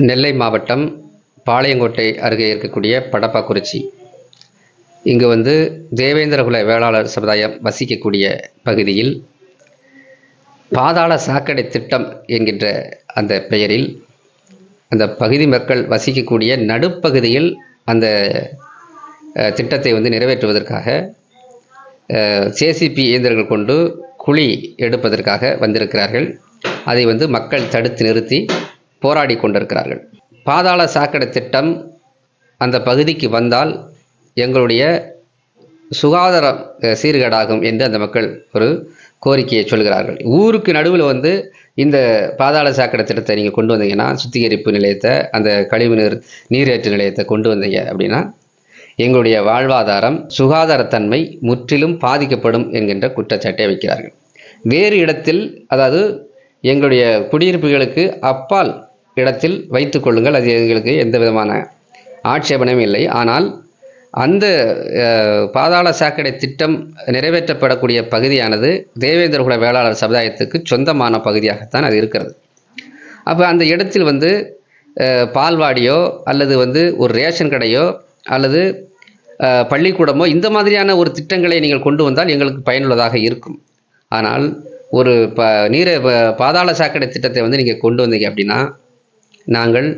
நெல்லை மாவட்டம் பாளையங்கோட்டை அருகே இருக்கக்கூடிய படப்பாக்குறிச்சி. இங்கு வந்து தேவேந்திரகுல வேளாளர் சமுதாயம் வசிக்கக்கூடிய பகுதியில் பாதாள சாக்கடை திட்டம் என்கின்ற அந்த பெயரில் அந்த பகுதி மக்கள் வசிக்கக்கூடிய நடுப்பகுதியில் அந்த திட்டத்தை வந்து நிறைவேற்றுவதற்காக சேசிபி இயந்திரங்கள் கொண்டு குழி எடுப்பதற்காக வந்திருக்கிறார்கள். அதை வந்து மக்கள் தடுத்து நிறுத்தி போராடி கொண்டிருக்கிறார்கள். பாதாள சாக்கடை திட்டம் அந்த பகுதிக்கு வந்தால் எங்களுடைய சுகாதாரம் சீர்கேடாகும் என்று அந்த மக்கள் ஒரு கோரிக்கையை சொல்கிறார்கள். ஊருக்கு நடுவில் வந்து இந்த பாதாள சாக்கடை திட்டத்தை நீங்கள் கொண்டு வந்தீங்கன்னா சுத்திகரிப்பு நிலையத்தை அந்த கழிவு நீர் நீரேற்று நிலையத்தை கொண்டு வந்தீங்க அப்படின்னா எங்களுடைய வாழ்வாதாரம் சுகாதாரத்தன்மை முற்றிலும் பாதிக்கப்படும் என்கின்ற குற்றச்சாட்டை வைக்கிறார்கள். வேறு இடத்தில் அதாவது எங்களுடைய குடியிருப்புகளுக்கு அப்பால் இடத்தில் வைத்து கொள்ளுங்கள். அது எங்களுக்கு எந்த விதமான ஆட்சேபனையும் இல்லை. ஆனால் அந்த பாதாள சாக்கடை திட்டம் நிறைவேற்றப்படக்கூடிய பகுதியானது தேவேந்திரகுல வேளாளர் சமுதாயத்துக்கு சொந்தமான பகுதியாகத்தான் அது இருக்கிறது. அப்போ அந்த இடத்தில் வந்து பால்வாடியோ அல்லது வந்து ஒரு ரேஷன் கடையோ அல்லது பள்ளிக்கூடமோ இந்த மாதிரியான ஒரு திட்டங்களை நீங்கள் கொண்டு வந்தால் எங்களுக்கு பயனுள்ளதாக இருக்கும். ஆனால் ஒரு ப நீரை பாதாள சாக்கடை திட்டத்தை வந்து நீங்கள் கொண்டு வந்தீங்க அப்படின்னா நாங்கள்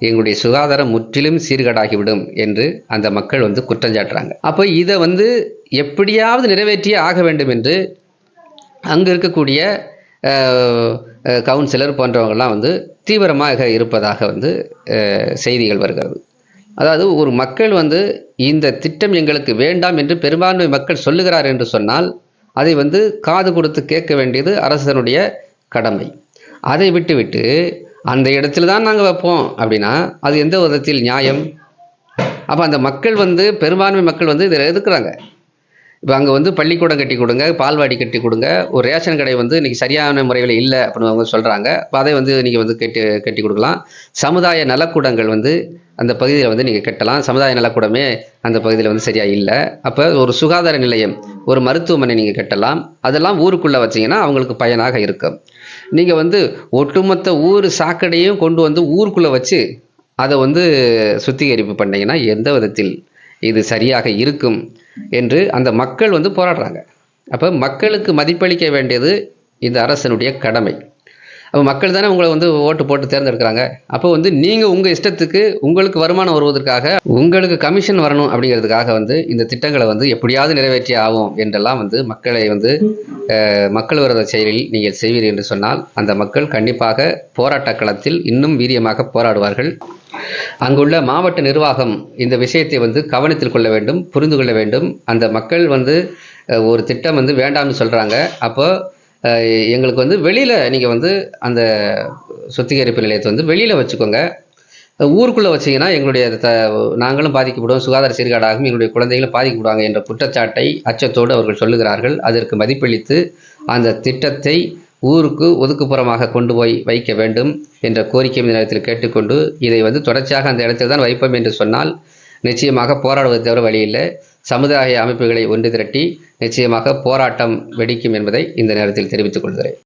எங்களுடைய சுகாதாரம் முற்றிலும் சீர்கேடாகிவிடும் என்று அந்த மக்கள் வந்து குற்றஞ்சாட்டுறாங்க அப்போ இதை வந்து எப்படியாவது நிறைவேற்றியே ஆக வேண்டும் என்று அங்கே இருக்கக்கூடிய கவுன்சிலர் போன்றவங்கள்லாம் வந்து தீவிரமாக இருப்பதாக வந்து செய்திகள் வருகிறது. அதாவது ஒரு மக்கள் வந்து இந்த திட்டம் எங்களுக்கு வேண்டாம் என்று பெரும்பான்மை மக்கள் சொல்லுகிறார் என்று சொன்னால் அதை வந்து காது கொடுத்து கேட்க வேண்டியது அரசனுடைய கடமை. அதை விட்டுவிட்டு அந்த இடத்துல தான் நாங்கள் வைப்போம் அப்படின்னா அது எந்த விதத்தில் நியாயம்? அப்போ அந்த மக்கள் வந்து பெரும்பான்மை மக்கள் வந்து இதில் எதுக்குறாங்க? இப்போ அங்கே வந்து பள்ளிக்கூடம் கட்டி கொடுங்க பால்வாடி கட்டி கொடுங்க ஒரு ரேஷன் கடை வந்து இன்றைக்கி சரியான முறையில் இல்லை அப்படின்னு அவங்க சொல்கிறாங்க இப்போ அதை வந்து நீங்கள் வந்து கட்டி கட்டி கொடுக்கலாம். சமுதாய நலக்கூடங்கள் வந்து அந்த பகுதியில் வந்து நீங்கள் கட்டலாம். சமுதாய நலக்கூடமே அந்த பகுதியில் வந்து சரியாக இல்லை. அப்போ ஒரு சுகாதார நிலையம் ஒரு மருத்துவமனை நீங்கள் கட்டலாம். அதெல்லாம் ஊருக்குள்ளே வச்சீங்கன்னா அவங்களுக்கு பயனாக இருக்கும். நீங்கள் வந்து ஒட்டுமொத்த ஊர் சாக்கடையும் கொண்டு வந்து ஊருக்குள்ளே வச்சு அதை வந்து சுத்திகரிப்பு பண்ணிங்கன்னா எந்த விதத்தில் இது சரியாக இருக்கும் என்று அந்த மக்கள் வந்து போராடுறாங்க. அப்போ மக்களுக்கு மதிப்பளிக்க வேண்டியது இந்த அரசனுடைய கடமை. அப்போ மக்கள் தானே உங்களை வந்து ஓட்டு போட்டு தேர்ந்தெடுக்கிறாங்க. அப்போ வந்து நீங்கள் உங்கள் இஷ்டத்துக்கு உங்களுக்கு வருமானம் வருவதற்காக உங்களுக்கு கமிஷன் வரணும் அப்படிங்கிறதுக்காக வந்து இந்த திட்டங்களை வந்து எப்படியாவது நிறைவேற்றி ஆகும் என்றெல்லாம் வந்து மக்களை வந்து மக்கள் விரோத செயலில் நீங்கள் செய்வீர்கள் என்று சொன்னால் அந்த மக்கள் கண்டிப்பாக போராட்ட களத்தில் இன்னும் வீரியமாக போராடுவார்கள். அங்குள்ள மாவட்ட நிர்வாகம் இந்த விஷயத்தை வந்து கவனத்தில் கொள்ள வேண்டும் புரிந்து கொள்ள வேண்டும். அந்த மக்கள் வந்து ஒரு திட்டம் வந்து வேண்டாம்னு சொல்கிறாங்க அப்போ எங்களுக்கு வந்து வெளியில் நீங்கள் வந்து அந்த சுத்திகரிப்பு நிலையத்தை வந்து வெளியில் வச்சுக்கோங்க. ஊருக்குள்ளே வச்சீங்கன்னா எங்களுடைய த நாங்களும் பாதிக்கப்படுவோம். சுகாதார சீர்கேடாகும் எங்களுடைய குழந்தைகளும் பாதிக்கப்படுவாங்க என்ற குற்றச்சாட்டை அச்சத்தோடு அவர்கள் சொல்லுகிறார்கள். அதற்கு மதிப்பளித்து அந்த திட்டத்தை ஊருக்கு ஒதுக்குப்புறமாக கொண்டு போய் வைக்க வேண்டும் என்ற கோரிக்கை இந்த நேரத்தில் கேட்டுக்கொண்டு இதை வந்து தொடர்ச்சியாக அந்த இடத்தில் தான் வைப்போம் என்று சொன்னால் நிச்சயமாக போராடுவது தவிர வழியில்லை சமுதாய அமைப்புகளை ஒன்று திரட்டி நிச்சயமாக போராட்டம் வெடிக்கும் என்பதை இந்த நேரத்தில் தெரிவித்துக் கொள்கிறேன்.